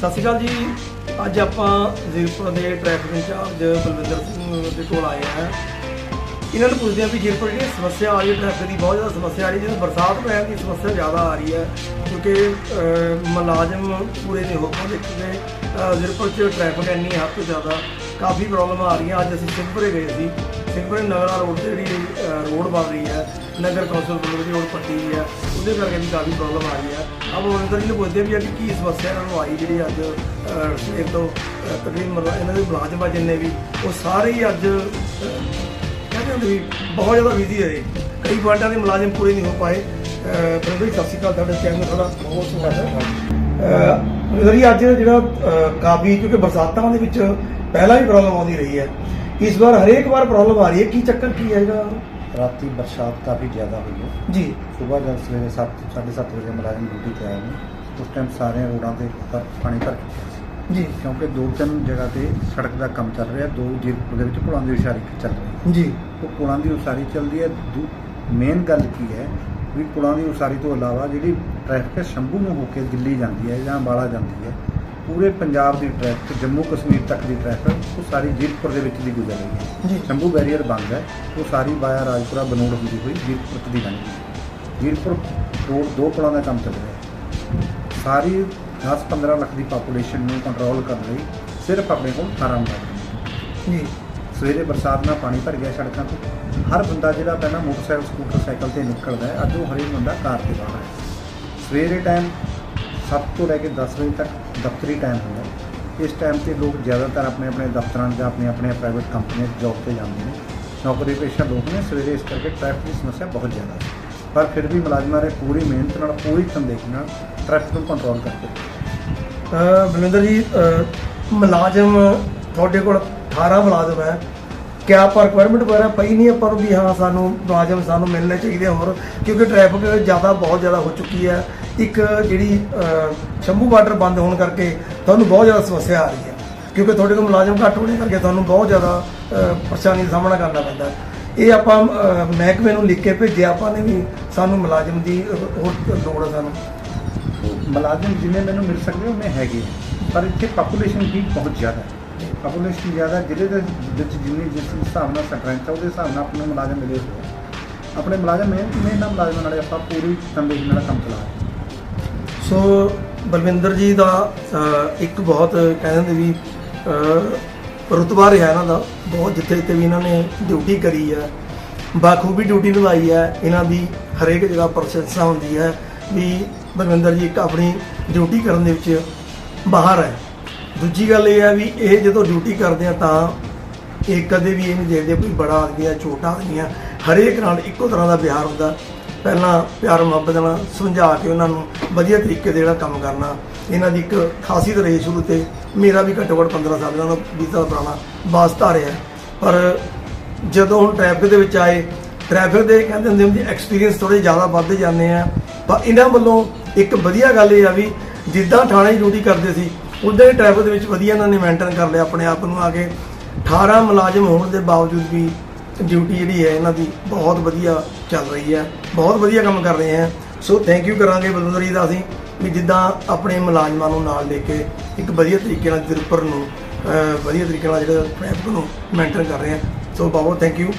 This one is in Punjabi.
ਸਤਿ ਸ਼੍ਰੀ ਅਕਾਲ ਜੀ। ਅੱਜ ਆਪਾਂ ਜ਼ੀਰਪੁਰ ਦੇ ਟ੍ਰੈਫਿਕ ਇੰਚਾਰਜ ਬਲਵਿੰਦਰ ਸਿੰਘ ਦੇ ਕੋਲ ਆਏ ਹਾਂ। ਇਹਨਾਂ ਨੂੰ ਪੁੱਛਦੇ ਹਾਂ ਵੀ ਜ਼ੀਰਪੁਰ ਜਿਹੜੀ ਸਮੱਸਿਆ ਆ ਰਹੀ ਹੈ, ਟ੍ਰੈਫਿਕ ਦੀ ਬਹੁਤ ਜ਼ਿਆਦਾ ਸਮੱਸਿਆ ਆ ਰਹੀ ਹੈ। ਜਿਵੇਂ ਬਰਸਾਤ ਪੈਣ ਦੀ ਸਮੱਸਿਆ ਜ਼ਿਆਦਾ ਆ ਰਹੀ ਹੈ। ਕਿਉਂਕਿ ਮੁਲਾਜ਼ਮ ਪੂਰੇ ਨਹੀਂ ਹੋ ਪਾਉਂਦੇ, ਕਿਉਂਕਿ ਜ਼ੀਰਪੁਰ 'ਚ ਟ੍ਰੈਫਿਕ ਇੰਨੀ ਹੱਦ ਤੋਂ ਜ਼ਿਆਦਾ ਕਾਫੀ ਪ੍ਰੋਬਲਮ ਆ ਰਹੀਆਂ। ਅੱਜ ਅਸੀਂ ਸਿੰਘਪੁਰੇ ਗਏ ਸੀ। ਸਿੰਘਪੁਰੇ ਨਗਰਾ ਰੋਡ ਤੇ ਜਿਹੜੀ ਰੋਡ ਬਣ ਰਹੀ ਹੈ ਨਗਰ ਕੌਂਸਲ ਵੱਲੋਂ ਜਿਹੜੀ ਰੋਡ ਪੱਟੀ ਹੋਈ ਹੈ ਉਹਦੇ ਕਰਕੇ ਵੀ ਕਾਫੀ ਪ੍ਰੋਬਲਮ ਆ ਰਹੀ ਹੈ। ਅਬ ਉਹ ਜੀ ਨੂੰ ਪੁੱਛਦੇ ਵੀ ਆ ਕਿ ਕੀ ਸਮੱਸਿਆ ਇਹਨਾਂ ਨੂੰ ਆਈ ਜਿਹੜੀ ਅੱਜ ਅਹ, ਸਵੇਰ ਤੋਂ ਤਕਰੀਬਨ ਮਤਲਬ ਇਹਨਾਂ ਦੇ ਮੁਲਾਜ਼ਮ ਆ ਜਿੰਨੇ ਵੀ ਉਹ ਸਾਰੇ ਹੀ ਅੱਜ ਕਹਿੰਦੇ ਹੁੰਦੇ ਵੀ ਬਹੁਤ ਜ਼ਿਆਦਾ ਬਿਜ਼ੀ ਰਹੇ। ਕਈ ਪੁਆਇੰਟਾਂ ਦੇ ਮੁਲਾਜ਼ਮ ਪੂਰੇ ਨਹੀਂ ਹੋ ਪਾਏ। ਪਰਿੰਦਰ ਜੀ ਸਤਿ ਸ਼੍ਰੀ ਅਕਾਲ। ਤੁਹਾਡੇ ਚੈਨਲ ਥੋੜਾ ਬਹੁਤ ਸਵਾਗਤ ਹੈ। ਪਰਿੰਦਰ ਜੀ ਅੱਜ ਜਿਹੜਾ ਕਾਫੀ ਕਿਉਂਕਿ ਬਰਸਾਤਾਂ ਦੇ ਵਿੱਚ ਪਹਿਲਾਂ ਵੀ ਪ੍ਰੋਬਲਮ ਆਉਂਦੀ ਰਹੀ ਹੈ। ਇਸ ਵਾਰ ਹਰੇਕ ਵਾਰ ਪ੍ਰੋਬਲਮ ਆ ਰਹੀ ਹੈ। ਕੀ ਚੱਕਰ ਕੀ ਹੈ ਇਹਦਾ ਰਾਤੀ ਬਰਸਾਤ ਕਾਫੀ ਜ਼ਿਆਦਾ ਹੋਈ ਹੈ। ਜੀ। ਸਵੇਰ ਜਦ ਸਵੇਰੇ 7 7:30 ਵਜੇ ਮੁਲਾਜ਼ਮ ਡਿਊਟੀ ਤੇ ਆਏ ਨੇ। ਉਸ ਟਾਈਮ ਸਾਰੇ ਰੋਡਾਂ ਤੇ ਉੱਪਰ ਪਾਣੀ ਭਰ ਚੁੱਕਿਆ ਸੀ। ਜੀ। ਕਿਉਂਕਿ ਦੋ ਤਿੰਨ ਜਗ੍ਹਾ ਤੇ ਸੜਕ ਦਾ ਕੰਮ ਚੱਲ ਰਿਹਾ। ਦੋ ਜੀਰਪੁਰ ਦੇ ਵਿੱਚ ਪੁਲਾਂ ਦੀ ਉਸਾਰੀ ਚੱਲ ਰਹੀ ਜੀ। ਹੈ ਉਹ ਪੁਲਾਂ ਦੀ ਉਸਾਰੀ ਚੱਲਦੀ ਹੈ। ਮੇਨ ਗੱਲ ਕੀ ਹੈ ਵੀ ਪੁਲਾਂ ਦੀ ਉਸਾਰੀ ਤੋਂ ਇਲਾਵਾ ਜਿਹੜੀ ਟ੍ਰੈਫਿਕ ਸ਼ੰਭੂ ਨੂੰ ਹੋ ਕੇ ਦਿੱਲੀ ਜਾਂਦੀ ਹੈ ਜਾਂ ਅੰਬਾਲਾ ਜਾਂਦੀ ਹੈ ਪੂਰੇ ਪੰਜਾਬ ਦੀ ਟ੍ਰੈਫਿਕ ਜੰਮੂ ਕਸ਼ਮੀਰ ਤੱਕ ਦੀ ਟ੍ਰੈਫਿਕ ਉਹ ਸਾਰੀ ਜੀਰਪੁਰ ਦੇ ਵਿੱਚ ਦੀ ਗੁਜ਼ਰ ਰਹੀ ਹੈ। ਜੀ। ਸ਼ੰਭੂ ਬੈਰੀਅਰ ਬੰਦ ਹੈ ਉਹ ਸਾਰੀ ਵਾਇਆ ਰਾਜਪੁਰਾ ਬਨੋੜ ਹੁੰਦੀ ਹੋਈ ਜੀਰਪੁਰ ਤੱਕ ਦੀ ਲੰਘਦੀ ਜੀਰਪੁਰ ਰੋਡ ਦੋ ਪੁਲਾਂ ਦਾ ਕੰਮ ਚੱਲ ਰਿਹਾ ਹੈ। ਸਾਰੀ 10-15 ਲੱਖ ਦੀ ਪਾਪੂਲੇਸ਼ਨ ਨੂੰ ਕੰਟਰੋਲ ਕਰਨ ਲਈ ਸਿਰਫ ਆਪਣੇ ਕੋਲ 18 ਮੁਲਾਜ਼ਮ ਜੀ। ਸਵੇਰੇ ਬਰਸਾਤ ਨਾਲ ਪਾਣੀ ਭਰ ਗਿਆ ਸੜਕਾਂ ਤੇ। ਹਰ ਬੰਦਾ ਜਿਹੜਾ ਪਹਿਲਾਂ ਮੋਟਰਸਾਈਕਲ ਸਕੂਟਰ ਸਾਈਕਲ ਤੇ ਨਿਕਲਦਾ ਹੈ ਅੱਜ ਉਹ ਹਰੇਕ ਬੰਦਾ ਕਾਰ ਤੇ ਬਾਹਰ ਹੈ। ਸਵੇਰੇ ਟਾਈਮ 7 ਤੋਂ ਲੈ ਕੇ 10 ਵਜੇ ਤੱਕ ਦਫ਼ਤਰੀ ਟਾਈਮ ਹੁੰਦਾ ਇਸ ਟਾਈਮ ਤੇ ਲੋਕ ਜ਼ਿਆਦਾਤਰ ਆਪਣੇ ਆਪਣੇ ਦਫ਼ਤਰਾਂ ਜਾਂ ਆਪਣੇ ਆਪਣੇ ਪ੍ਰਾਈਵੇਟ ਕੰਪਨੀਆਂ 'ਚ ਜੌਬ ਤੇ ਜਾਂਦੇ ਨੇ। ਨੌਕਰੀ ਪੇਸ਼ਾ ਲੋਕ ਨੇ, ਸਵੇਰੇ ਇਸ ਕਰਕੇ ਟ੍ਰੈਫਿਕ ਦੀ ਸਮੱਸਿਆ ਬਹੁਤ ਜ਼ਿਆਦਾ ਹੈ। ਪਰ ਫਿਰ ਵੀ ਮੁਲਾਜ਼ਮਾਂ ਨੇ ਪੂਰੀ ਮਿਹਨਤ ਨਾਲ, ਪੂਰੀ ਤਨਦੇਹੀ ਨਾਲ ਟ੍ਰੈਫਿਕ ਨੂੰ ਕੰਟਰੋਲ ਕਰਦੇ ਬਲਵਿੰਦਰ ਜੀ ਮੁਲਾਜ਼ਮ ਤੁਹਾਡੇ ਕੋਲ 18 ਮੁਲਾਜ਼ਮ ਹੈ। ਕਿਆ ਪਰ ਰਿਕੁਆਇਰਮੈਂਟ ਵਗੈਰਾ ਪਈ ਨਹੀਂ ਹੈ ਪਰ ਵੀ ਹਾਂ, ਸਾਨੂੰ ਮੁਲਾਜ਼ਮ ਸਾਨੂੰ ਮਿਲਣੇ ਚਾਹੀਦੇ ਹੋਰ, ਕਿਉਂਕਿ ਟ੍ਰੈਫਿਕ ਜ਼ਿਆਦਾ, ਬਹੁਤ ਜ਼ਿਆਦਾ ਹੋ ਚੁੱਕੀ ਹੈ। ਇੱਕ ਜਿਹੜੀ ਸ਼ੰਭੂ ਬਾਰਡਰ ਬੰਦ ਹੋਣ ਕਰਕੇ ਤੁਹਾਨੂੰ ਬਹੁਤ ਜ਼ਿਆਦਾ ਸਮੱਸਿਆ ਆ ਰਹੀ ਹੈ। ਕਿਉਂਕਿ ਤੁਹਾਡੇ ਕੋਲ ਮੁਲਾਜ਼ਮ ਘੱਟ ਹੋਣੇ ਕਰਕੇ ਤੁਹਾਨੂੰ ਬਹੁਤ ਜ਼ਿਆਦਾ ਪਰੇਸ਼ਾਨੀ ਦਾ ਸਾਹਮਣਾ ਕਰਨਾ ਪੈਂਦਾ। ਇਹ ਆਪਾਂ ਮਹਿਕਮੇ ਨੂੰ ਲਿਖ ਕੇ ਭੇਜਿਆ, ਆਪਾਂ ਨੇ ਵੀ ਸਾਨੂੰ ਮੁਲਾਜ਼ਮ ਦੀ ਹੋਰ ਲੋੜ ਹੈ ਸਾਨੂੰ। ਮੁਲਾਜ਼ਮ ਜਿੰਨੇ ਮੈਨੂੰ ਮਿਲ ਸਕਦੇ ਉਹਨੇ ਹੈਗੇ ਆ। ਪਰ ਇੱਥੇ ਪਾਪੂਲੇਸ਼ਨ ਵੀ ਬਹੁਤ ਜ਼ਿਆਦਾ ਹੈ। ਪਾਪੂਲੇਸ਼ਨ ਜ਼ਿਆਦਾ ਜ਼ਿਲ੍ਹੇ ਦੇ ਵਿੱਚ ਜਿੰਨੀ ਜਿਸ ਹਿਸਾਬ ਨਾਲ ਸਟਰੈਂਥ ਹੈ, ਉਹਦੇ ਹਿਸਾਬ ਨਾਲ ਆਪਣੇ ਮੁਲਾਜ਼ਮ ਮਿਲੇ ਹੋਏ ਆਪਣੇ ਮੁਲਾਜ਼ਮ ਮਿਹਨਤ ਮਿਹਨਤ ਮੁਲਾਜ਼ਮਾਂ ਨਾਲੇ ਆਪਾਂ ਪੂਰੀ ਤਨਦੇਹੀ ਨਾਲ ਕੰਮ ਚਲਾ ਰਹੇ ਸੋ ਬਲਵਿੰਦਰ ਜੀ ਦਾ ਇੱਕ ਬਹੁਤ ਕਹਿੰਦੇ ਵੀ ਰੁਤਬਾ ਰਿਹਾ ਇਹਨਾਂ ਦਾ। ਬਹੁਤ ਜਿੱਥੇ ਜਿੱਥੇ ਵੀ ਇਹਨਾਂ ਨੇ ਡਿਊਟੀ ਕਰੀ ਹੈ, ਬਾਖੂਬੀ ਡਿਊਟੀ ਨਿਭਾਈ ਹੈ, ਇਹਨਾਂ ਦੀ ਹਰੇਕ ਜਗ੍ਹਾ ਪ੍ਰਸ਼ੰਸਾ ਹੁੰਦੀ ਹੈ ਵੀ ਬਲਵਿੰਦਰ ਜੀ ਇੱਕ ਆਪਣੀ ਡਿਊਟੀ ਕਰਨ ਦੇ ਵਿੱਚ ਬਾਹਰ ਹੈ। ਦੂਜੀ ਗੱਲ ਇਹ ਹੈ ਵੀ ਇਹ ਜਦੋਂ ਡਿਊਟੀ ਕਰਦੇ ਆ ਤਾਂ ਇਹ ਕਦੇ ਵੀ ਇਹ ਨਹੀਂ ਦੇਖਦੇ ਕੋਈ ਬੜਾ ਆਦਮੀ ਆ, ਛੋਟਾ ਆਦਮੀ ਆ, ਹਰੇਕ ਨਾਲ ਇੱਕੋ ਤਰ੍ਹਾਂ ਦਾ ਵਿਹਾਰ ਹੁੰਦਾ। ਪਹਿਲਾਂ ਪਿਆਰ ਮੁਹੱਬਤ ਨਾਲ ਸਮਝਾ ਕੇ ਉਹਨਾਂ ਨੂੰ ਵਧੀਆ ਤਰੀਕੇ ਦੇ ਜਿਹੜਾ ਕੰਮ ਕਰਨਾ, ਇਹਨਾਂ ਦੀ ਇੱਕ ਖਾਸੀਅਤ ਰਹੀ ਸ਼ੁਰੂ ਤੇ ਮੇਰਾ ਵੀ ਘੱਟੋ ਘੱਟ 15 ਸਾਲ ਦਾ 20 ਸਾਲ ਪੁਰਾਣਾ ਵਾਸਤਾ ਰਿਹਾ ਪਰ ਜਦੋਂ ਹੁਣ ਟ੍ਰੈਫਿਕ ਦੇ ਵਿੱਚ ਆਏ ਟ੍ਰੈਫਿਕ ਦੇ ਕਹਿੰਦੇ ਹੁੰਦੇ ਹੁੰਦੇ ਐਕਸਪੀਰੀਅੰਸ ਥੋੜੇ ਜ਼ਿਆਦਾ ਵੱਧਦੇ ਜਾਂਦੇ ਆ। ਪਰ ਇਹਨਾਂ ਵੱਲੋਂ ਇੱਕ ਵਧੀਆ ਗੱਲ ਇਹ ਆ ਵੀ ਜਿੱਦਾਂ ਥਾਣੇ 'ਚ ਡਿਊਟੀ ਕਰਦੇ ਸੀ, ਉਦਾਂ ਹੀ ਟ੍ਰੈਫਿਕ ਦੇ ਵਿੱਚ ਵਧੀਆ ਇਹਨਾਂ ਨੇ ਮੇਨਟੇਨ ਕਰ ਲਿਆ ਆਪਣੇ ਆਪ ਨੂੰ ਆ ਕੇ। 18 ਮੁਲਾਜ਼ਮ ਹੋਣ ਦੇ ਬਾਵਜੂਦ ਵੀ ਡਿਊਟੀ ਜਿਹੜੀ ਹੈ, ਇਹਨਾਂ ਦੀ ਬਹੁਤ ਵਧੀਆ ਚੱਲ ਰਹੀ ਹੈ। ਬਹੁਤ ਵਧੀਆ ਕੰਮ ਕਰ ਰਹੇ ਹੈ। ਸੋ ਥੈਂਕ ਯੂ ਕਰਾਂਗੇ ਬਲਵਿੰਦਰ ਜੀ ਦਾ ਅਸੀਂ ਵੀ ਜਿੱਦਾਂ ਆਪਣੇ ਮੁਲਾਜ਼ਮਾਂ ਨੂੰ ਨਾਲ ਲੈ ਕੇ ਇੱਕ ਵਧੀਆ ਤਰੀਕੇ ਨਾਲ ਦਿਲਪਰ ਨੂੰ ਵਧੀਆ ਤਰੀਕੇ ਨਾਲ ਜਿਹੜਾ ਟ੍ਰੈਫਿਕ ਨੂੰ ਮੇਨਟੇਨ ਕਰ ਰਹੇ ਆ ਸੋ ਬਹੁਤ ਥੈਂਕ ਯੂ